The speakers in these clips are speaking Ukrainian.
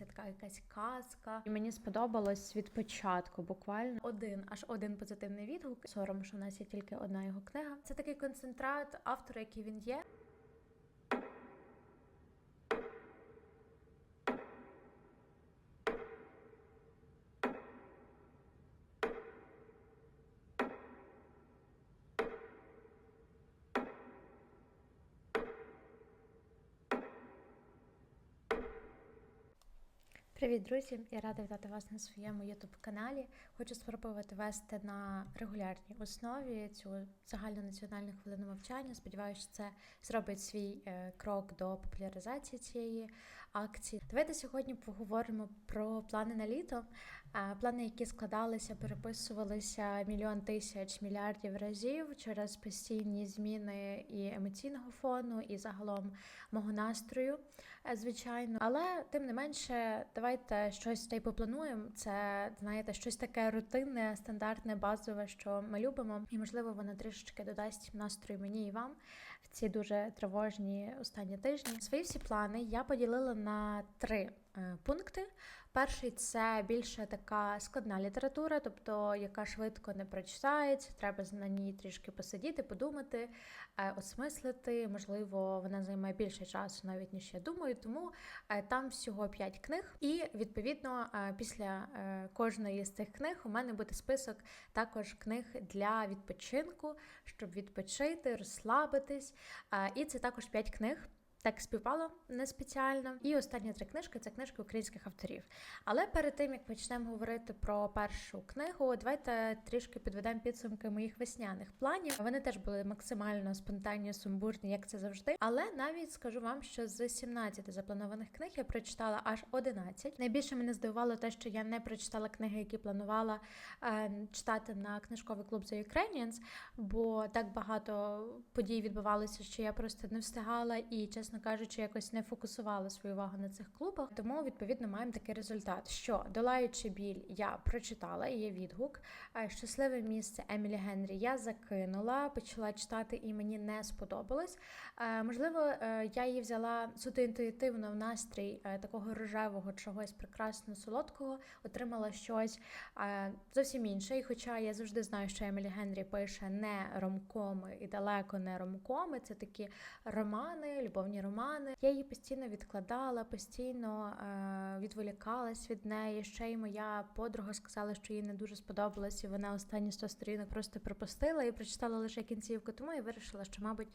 це така якась казка. І мені сподобалось від початку, буквально один, аж один позитивний відгук. Сором, що в нас є тільки одна його книга. Це такий концентрат автора, який він є. Привіт, друзі! Я рада вітати вас на своєму youtube каналі. Хочу спробувати вести на регулярній основі цю загальнонаціональну хвилину мовчання. Сподіваюся, що це зробить свій е, крок до популяризації цієї акції. Давайте сьогодні поговоримо про плани на літо. Плани, які складалися, переписувалися мільйон тисяч мільярдів разів через постійні зміни і емоційного фону, і загалом мого настрою, е, звичайно. Але тим не менше, давайте щось та й поплануємо. Це знаєте, щось таке рутинне, стандартне, базове, що ми любимо, і можливо воно трішечки додасть настрою мені і вам в ці дуже тривожні останні тижні. Свої всі плани я поділила на три. е, Пункти. Перший це більше така складна література, тобто яка швидко не прочитається, треба на ній трішки посидіти, подумати, е, осмислити. Можливо, вона займає більше часу, навіть ніж я думаю. Тому е, там всього 5 книг, і відповідно е, після кожної з цих книг у мене буде список також книг для відпочинку, щоб відпочити, розслабитись. І це також 5 книг. Так співпало не спеціально. І останні три книжки це книжки українських авторів. Але перед тим як почнемо говорити про першу книгу, давайте трішки підведемо підсумки моїх весняних планів. Вони теж були максимально спонтанні, сумбурні, як це завжди. Але навіть скажу вам, що з 17 запланованих книг я прочитала аж 11. Найбільше мене здивувало те, що я не прочитала книги, які планувала е, читати на книжковий клуб The Ukrainians, бо так багато подій відбувалося, що я просто не встигала і, чесно кажучи, якось не фокусувала свою увагу на цих клубах. Тому відповідно маємо такий результат, що долаючи біль, я прочитала і є відгук. Щасливе місце Емілі Генрі я закинула, почала читати, і мені не сподобалось. Е, Можливо, е, я її взяла суто інтуїтивно в настрій е, такого рожевого чогось прекрасно солодкого, отримала щось зовсім інше. І хоча я завжди знаю, що Емілі Генрі пише не ромкоми і далеко не ромкоми, це такі романи, любовні романи. Я її постійно відкладала, постійно е, відволікалась від неї. Ще й моя подруга сказала, що їй не дуже сподобалось, і вона останні 100 сторінок просто пропустила і прочитала лише кінцівку. Тому я вирішила, що, мабуть,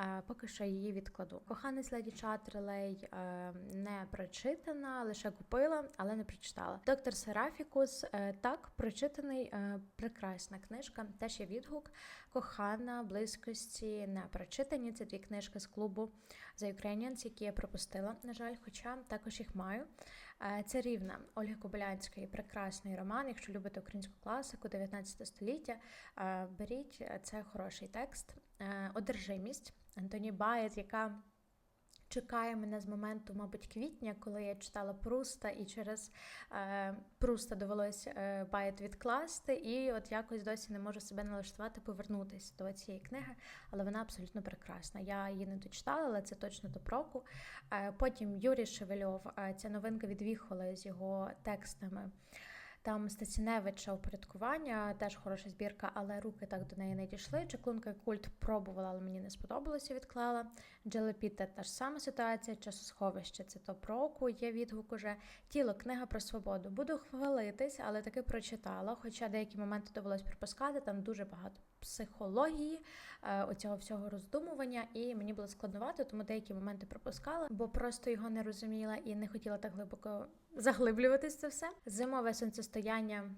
е, поки що її відкладу. Коханець леді Чатерлей е, не прочитана, лише купила, але не прочитала. Доктор Серафікус е, так прочитаний, е, прекрасна книжка. Теж є відгук. Кохана, близькості не прочитані. Це дві книжки з клубу The Ukrainians, які я пропустила, на жаль, хоча також їх маю. Е, Це рівна Ольги Кобилянської, прекрасний роман. Якщо любите українську класику 19 століття, е, беріть е, це хороший текст. Одержимість Антоні Баєт, яка. Чекає мене з моменту, мабуть, квітня, коли я читала Пруста, і через е, Пруста довелось е, Байет відкласти, і от якось досі не можу себе налаштувати повернутися до цієї книги, але вона абсолютно прекрасна. Я її не дочитала, але це точно до проку. Е, потім Юрій Шевельов, е, ця новинка від з його текстами. Там Стасіневича упорядкування, теж хороша збірка, але руки так до неї не дійшли. Чеклунка і культ пробувала, але мені не сподобалося, відклала. Джелепіта та ж сама ситуація, часосховище це топ року, є відгук уже. Тіло, книга про свободу. Буду хвалитись, але таки прочитала. Хоча деякі моменти довелось пропускати, там дуже багато психології, е, оцього всього роздумування, і мені було складновато, тому деякі моменти пропускала, бо просто його не розуміла і не хотіла так глибоко заглиблюватись це все. Зимове сонцестояння.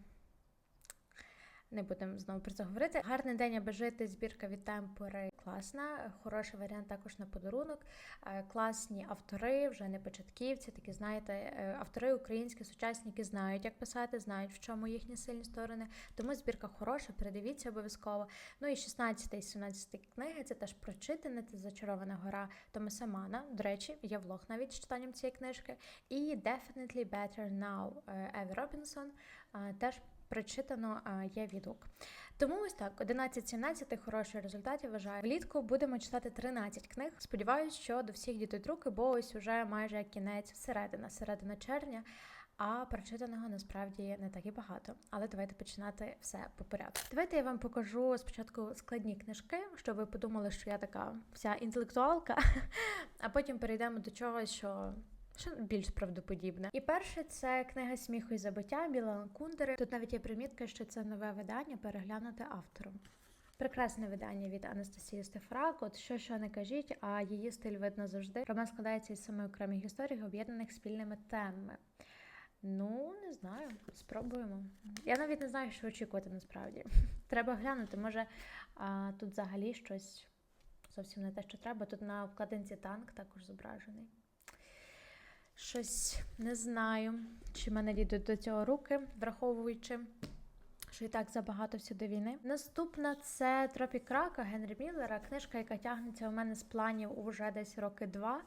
Не будемо знову про це говорити. Гарний день, аби жити. Збірка від темпори класна. Хороший варіант також на подарунок. Е, Класні автори, вже не початківці. Такі знаєте, е, автори українські сучасні, які знають, як писати, знають, в чому їхні сильні сторони. Тому збірка хороша, передивіться обов'язково. Ну і 16 і 17 книги це теж прочитане, це зачарована гора Томаса Мана. До речі, є влог навіть з читанням цієї книжки. І Definitely Better Now е, Еві Робінсон. Теж прочитано, є відгук. Тому ось так, 11-17 хороший результат, я вважаю. Влітку будемо читати 13 книг. Сподіваюсь, що до всіх дійдуть руки, бо ось уже майже кінець середина, середина червня. А прочитаного насправді не так і багато. Але давайте починати все по порядку. Давайте я вам покажу спочатку складні книжки, щоб ви подумали, що я така вся інтелектуалка, а потім перейдемо до чогось, що. Що більш правдоподібне. І перше це книга сміху і забиття Білана Кундери. Тут навіть є примітка, що це нове видання, переглянути автором. Прекрасне видання від Анастасії Стефрак. От що що не кажіть, а її стиль видно завжди. Роман складається із семи окремих історій, об'єднаних спільними темами. Ну, не знаю, спробуємо. Я навіть не знаю, що очікувати насправді. Треба глянути. Може, а, тут взагалі щось зовсім не те, що треба. Тут на обкладинці танк також зображений. Щось не знаю, чи мене дійдуть до цього руки, враховуючи, що і так забагато всюди війни. Наступна це Тропік Рака Генрі Міллера, книжка, яка тягнеться у мене з планів уже десь роки два.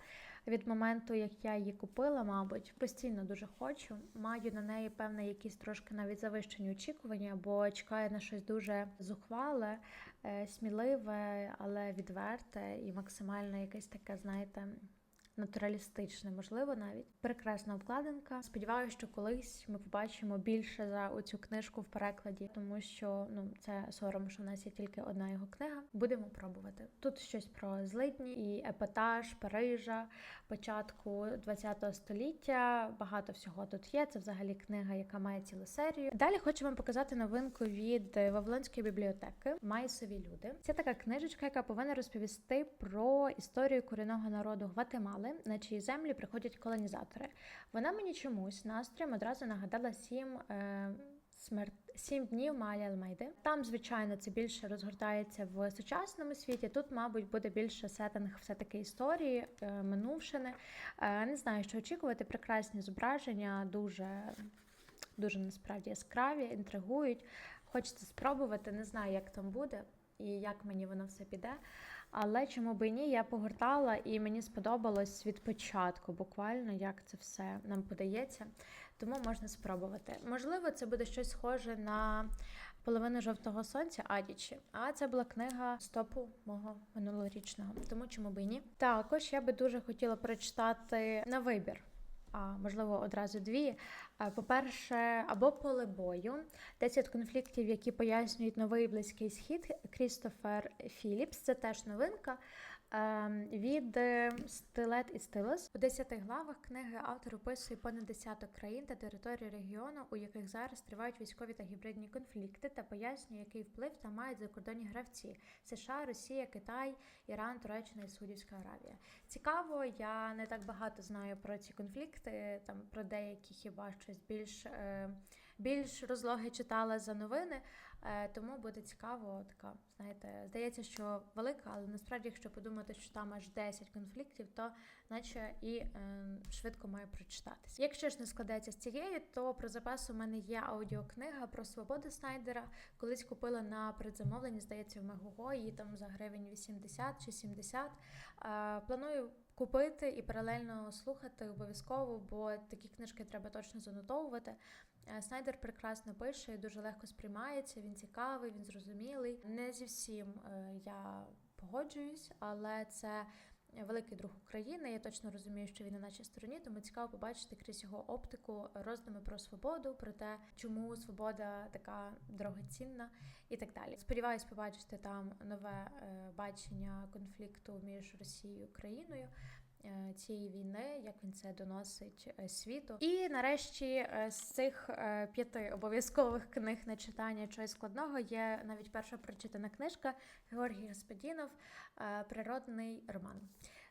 Від моменту, як я її купила, мабуть, постійно дуже хочу. Маю на неї певне якісь трошки навіть завищені очікування, бо чекаю на щось дуже зухвале, е, сміливе, але відверте і максимально якесь таке, знаєте. Натуралістичне, можливо, навіть прекрасна обкладинка. Сподіваюся, що колись ми побачимо більше за оцю книжку в перекладі, тому що ну це сором, що в нас є тільки одна його книга. Будемо пробувати. Тут щось про злидні і епатаж Парижа, початку ХХ століття. Багато всього тут є. Це взагалі книга, яка має цілу серію. Далі хочу вам показати новинку від Вавилонської бібліотеки Майсові люди. Це така книжечка, яка повинна розповісти про історію корінного народу Гватемали, на чиї землі приходять колонізатори. Вона мені чомусь настроєм одразу нагадала сім. Е- Смерт сім днів Малі Алмейди. Там, звичайно, це більше розгортається в сучасному світі. Тут, мабуть, буде більше сеттинг все-таки історії, е, минувшини. Е, не знаю, що очікувати. Прекрасні зображення, дуже, дуже насправді яскраві, інтригують. Хочеться спробувати. Не знаю, як там буде і як мені воно все піде. Але чому би ні, я погортала і мені сподобалось від початку, буквально як це все нам подається. Тому можна спробувати. Можливо, це буде щось схоже на половину жовтого сонця Адічі. А це була книга стопу мого минулорічного. Тому чому би ні? Також я би дуже хотіла прочитати на вибір. Можливо, одразу дві. По-перше, або поле бою, 10 конфліктів, які пояснюють новий близький схід Крістофер Філіпс. Це теж новинка. Від стилет і стилос у 10 главах книги автор описує понад десяток країн та територій регіону, у яких зараз тривають військові та гібридні конфлікти, та пояснює, який вплив там мають закордонні гравці: США, Росія, Китай, Іран, Туреччина і Саудівська Аравія. Цікаво, я не так багато знаю про ці конфлікти, там про деякі хіба щось більш. Е, більш розлоги читала за новини, е, тому буде цікаво. Така знаєте, здається, що велика, але насправді, якщо подумати, що там аж 10 конфліктів, то наче і е, швидко має прочитатися. Якщо ж не складеться з цією, то про запас у мене є аудіокнига про свободу Снайдера. Колись купила на предзамовленні, здається, в Мегого, її там за гривень 80 чи 70. Е, планую. Купити і паралельно слухати обов'язково, бо такі книжки треба точно занотовувати. Е, Снайдер прекрасно пише, і дуже легко сприймається. Він цікавий, він зрозумілий. Не зі всім е, я погоджуюсь, але це. Великий друг України, я точно розумію, що він на нашій стороні, тому цікаво побачити крізь його оптику роздуми про свободу, про те, чому свобода така дорогоцінна і так далі. Сподіваюсь, побачити там нове е, бачення конфлікту між Росією і Україною. Е, цієї війни, як він це доносить е, світу. І нарешті е, з цих п'яти обов'язкових книг на читання чогось складного є навіть перша прочитана книжка Георгій Господінов Природний роман.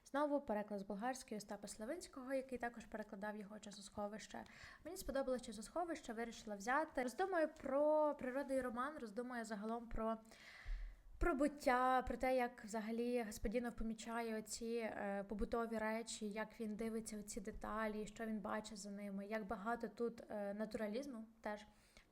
Знову переклад з болгарської Остапа Славинського, який також перекладав його часосховище. Мені сподобалося часосховище, вирішила взяти. Роздумаю про природний роман, роздумаю загалом про про буття, про те, як взагалі Господінов помічає оці е, побутові речі, як він дивиться оці деталі, що він бачить за ними, як багато тут е, натуралізму теж.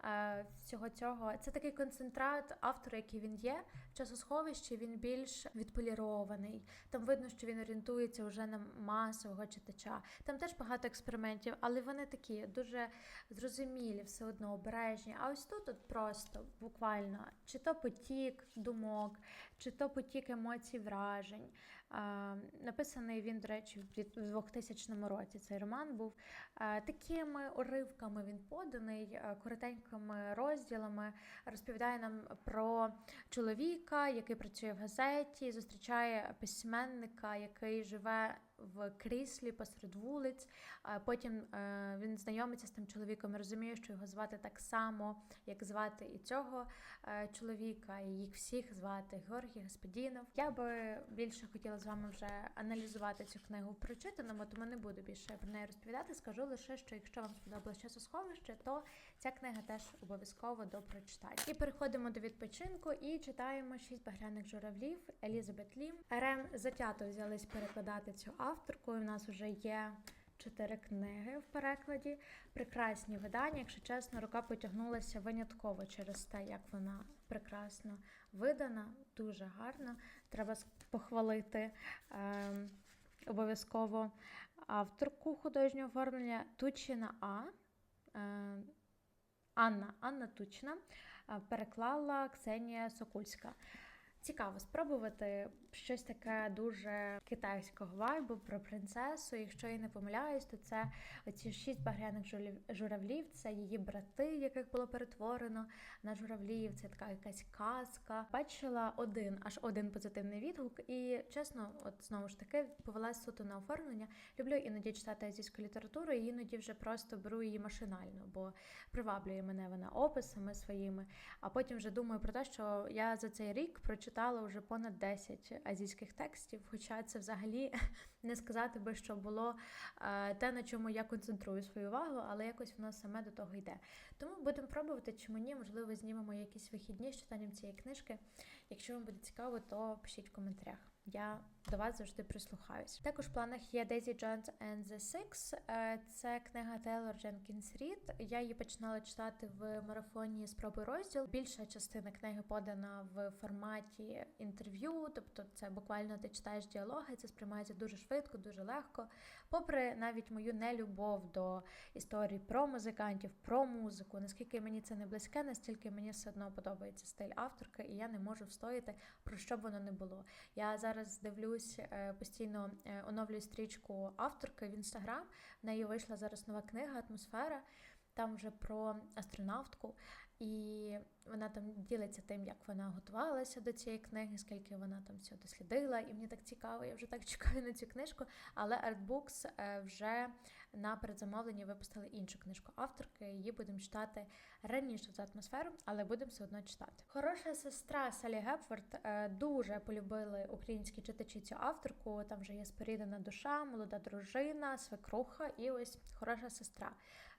Е, всього цього. Це такий концентрат автора, який він є. В часосховищі він більш відполірований. Там видно, що він орієнтується вже на масового читача. Там теж багато експериментів, але вони такі дуже зрозумілі, все одно обережні. А ось тут от просто буквально чи то потік думок, чи то потік емоцій, вражень. Написаний він, до речі, в 2000 році. Цей роман був такими уривками. Він поданий коротенькими розділами. Розповідає нам про чоловіка, який працює в газеті, зустрічає письменника, який живе в кріслі посеред вулиць. Потім е, він знайомиться з тим чоловіком і розуміє, що його звати так само, як звати і цього е, чоловіка, і їх всіх звати Георгій Господінов. Я би більше хотіла з вами вже аналізувати цю книгу в прочитаному, тому не буду більше про неї розповідати. Скажу лише, що якщо вам сподобалось часосховище, то ця книга теж обов'язково до прочитання. І переходимо до відпочинку і читаємо шість багряних журавлів Елізабет Лім. РМ затято взялись перекладати цю авторку. в нас вже є. Чотири книги в перекладі, прекрасні видання. Якщо чесно, рука потягнулася винятково через те, як вона прекрасно видана, дуже гарно. Треба похвалити е, обов'язково авторку художнього оформлення Тучина А. Е, Анна Анна Тучна переклала Ксенія Сокульська. Цікаво спробувати щось таке дуже китайського вайбу про принцесу. Якщо я не помиляюсь, то це оці шість багряних журавлів, це її брати, яких було перетворено на журавлів. Це така якась казка. Бачила один, аж один позитивний відгук. І чесно, от знову ж таки, повелася суто на оформлення. Люблю іноді читати азійську літературу, і іноді вже просто беру її машинально, бо приваблює мене вона описами своїми. А потім вже думаю про те, що я за цей рік прочитала вже понад 10 азійських текстів, хоча це взагалі не сказати би, що було е, те, на чому я концентрую свою увагу, але якось воно саме до того йде. Тому будемо пробувати, чи мені, можливо, знімемо якісь вихідні з читанням цієї книжки. Якщо вам буде цікаво, то пишіть в коментарях. Я до вас завжди прислухаюсь. Також в планах є Daisy Jones and the Six. Е, це книга Тейлор Дженкінс Рід. Я її починала читати в марафоні Спробуй розділ. Більша частина книги подана в форматі інтерв'ю, тобто це буквально ти читаєш діалоги, це сприймається дуже швидко, дуже легко. Попри навіть мою нелюбов до історії про музикантів, про музику, наскільки мені це не близьке, настільки мені все одно подобається стиль авторки, і я не можу встояти про що б воно не було. Я зараз дивлюсь е, постійно е, оновлюю стрічку авторки в інстаграм. В неї вийшла зараз нова книга Атмосфера. Там вже про астронавтку, і вона там ділиться тим, як вона готувалася до цієї книги, скільки вона там все дослідила. І мені так цікаво, я вже так чекаю на цю книжку. Але Artbooks е, вже на передзамовленні випустили іншу книжку авторки. Її будемо читати раніше за атмосферу, але будемо все одно читати. Хороша сестра Салі Гепфорд е, дуже полюбили українські читачі цю авторку. Там вже є спорідана душа, молода дружина, свекруха і ось хороша сестра.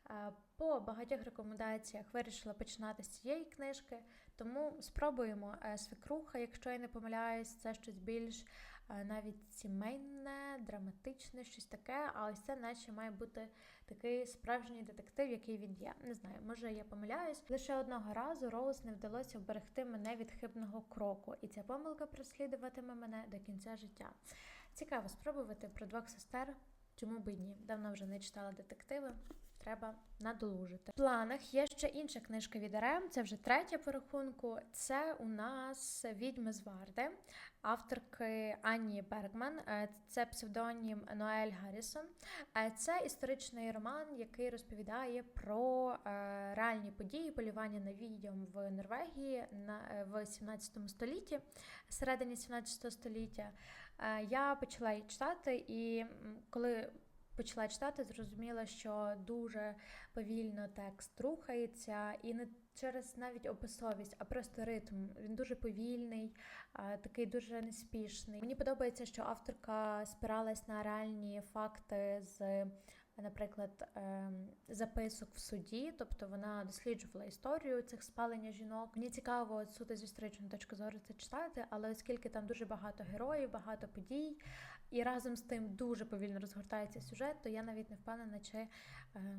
Е, по багатьох рекомендаціях вирішила починати з цієї книжки, тому спробуємо е, свекруха, якщо я не помиляюсь, це щось більш е, навіть сімейне, драматичне, щось таке. А ось це наче має бути такий справжній детектив, який він є. Не знаю, може я помиляюсь. Лише одного разу Роуз не вдалося вберегти мене від хибного кроку, і ця помилка прослідуватиме мене до кінця життя. Цікаво спробувати про двох сестер. Чому би ні? Давно вже не читала детективи треба надолужити. В планах є ще інша книжка від РМ, це вже третя по рахунку. Це у нас відьми з Варди, авторки Анні Бергман, е, це псевдонім Ноель Гаррісон. Е, це історичний роман, який розповідає про е, реальні події полювання на відьом в Норвегії в 17 столітті, середині 17 століття. Я почала її читати, і коли почала читати, зрозуміла, що дуже повільно текст рухається, і не через навіть описовість, а просто ритм. Він дуже повільний, такий дуже неспішний. Мені подобається, що авторка спиралась на реальні факти з наприклад, ем, записок в суді, тобто вона досліджувала історію цих спалення жінок. Мені цікаво от суто з історичної точки зору це читати, але оскільки там дуже багато героїв, багато подій, і разом з тим дуже повільно розгортається сюжет, то я навіть не впевнена, чи е,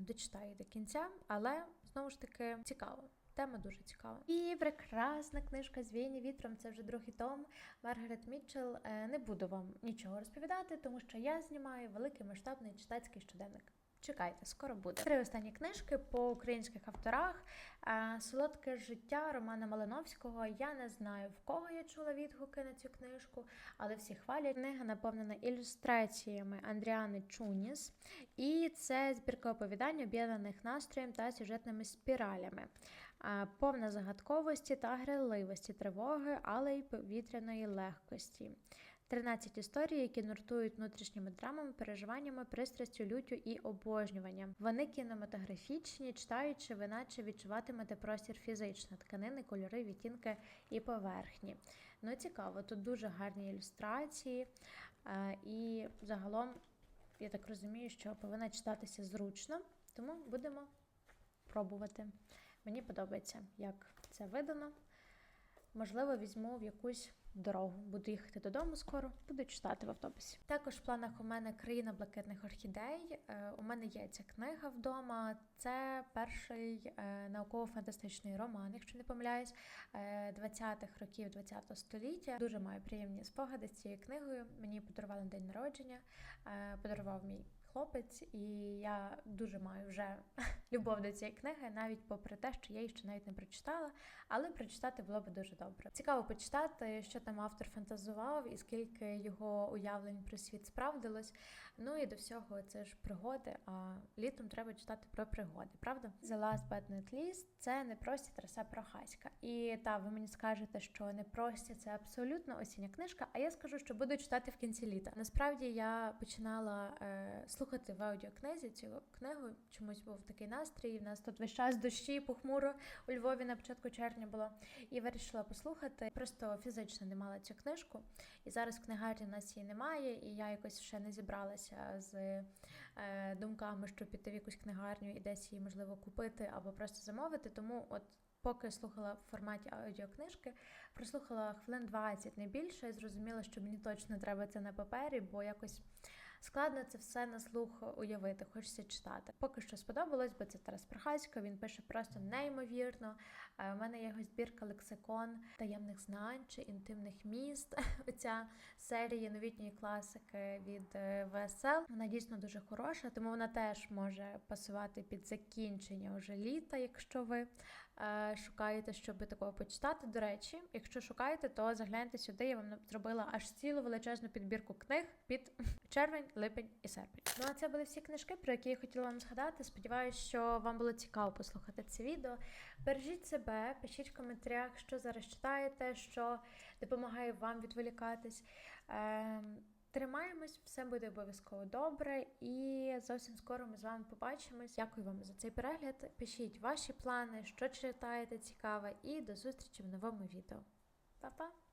дочитаю до кінця, але знову ж таки цікаво. Тема дуже цікава. І прекрасна книжка Звіяні вітром. Це вже другий том. Маргарет Мітчелл. Е, Не буду вам нічого розповідати, тому що я знімаю великий масштабний читацький щоденник. Чекайте, скоро буде. Три останні книжки по українських авторах. Е, Солодке життя Романа Малиновського. Я не знаю в кого я чула відгуки на цю книжку, але всі хвалять. Книга наповнена ілюстраціями Андріани Чуніс, і це збірка оповідань, об'єднаних настроєм та сюжетними спіралями. Повна загадковості та грайливості тривоги, але й повітряної легкості. 13 історій, які нуртують внутрішніми драмами, переживаннями, пристрастю, люттю і обожнюванням. Вони кінематографічні, читаючи, ви наче відчуватимете простір фізично, тканини, кольори, відтінки і поверхні. Ну, цікаво, тут дуже гарні ілюстрації, і загалом, я так розумію, що повинна читатися зручно, тому будемо пробувати. Мені подобається, як це видано. Можливо, візьму в якусь дорогу. Буду їхати додому скоро, буду читати в автобусі. Також в планах у мене країна блакитних орхідей. Е, У мене є ця книга вдома. Це перший е, науково-фантастичний роман, якщо не помиляюсь, е, 20-х років 20-го століття. Дуже маю приємні спогади з цією книгою. Мені подарували на день народження, е, подарував мій хлопець, і я дуже маю вже любов до цієї книги, навіть попри те, що я її ще навіть не прочитала, але прочитати було б дуже добре. Цікаво почитати, що там автор фантазував і скільки його уявлень про світ справдилось. Ну і до всього це ж пригоди. А літом треба читати про пригоди, правда? The Last But Not Least – це не прості Тараса Прохаська. І та ви мені скажете, що не прості це абсолютно осіння книжка. А я скажу, що буду читати в кінці літа. Насправді я починала е, слухати в аудіокнизі цю книгу. Чомусь був такий настрій. У нас тут весь час дощі похмуро у Львові на початку червня було. І вирішила послухати. Просто фізично не мала цю книжку. І зараз в книгарні у нас її немає, і я якось ще не зібралася з е, думками, щоб піти в якусь книгарню і десь її можливо купити або просто замовити. Тому от. Поки слухала в форматі аудіокнижки, прослухала хвилин 20, не більше, і зрозуміла, що мені точно треба це на папері, бо якось складно це все на слух уявити, хочеться читати. Поки що сподобалось, бо це Тарас Прохасько, він пише просто неймовірно. Е, У мене є його збірка лексикон таємних знань чи інтимних міст. Оця серія новітньої класики від е, ВСЛ. Вона дійсно дуже хороша, тому вона теж може пасувати під закінчення вже літа, якщо ви е, шукаєте, щоб такого почитати. До речі, якщо шукаєте, то загляньте сюди. Я вам зробила аж цілу величезну підбірку книг під червень, липень і серпень. Ну а це були всі книжки, про які я хотіла вам згадати. Сподіваюсь, що вам було цікаво послухати це відео. Бережіть себе, пишіть в коментарях, що зараз читаєте, що допомагає вам відволікатись. Е, Тримаємось, все буде обов'язково добре, і зовсім скоро ми з вами побачимось. Дякую вам за цей перегляд. Пишіть ваші плани, що читаєте цікаве, і до зустрічі в новому відео. Па-па!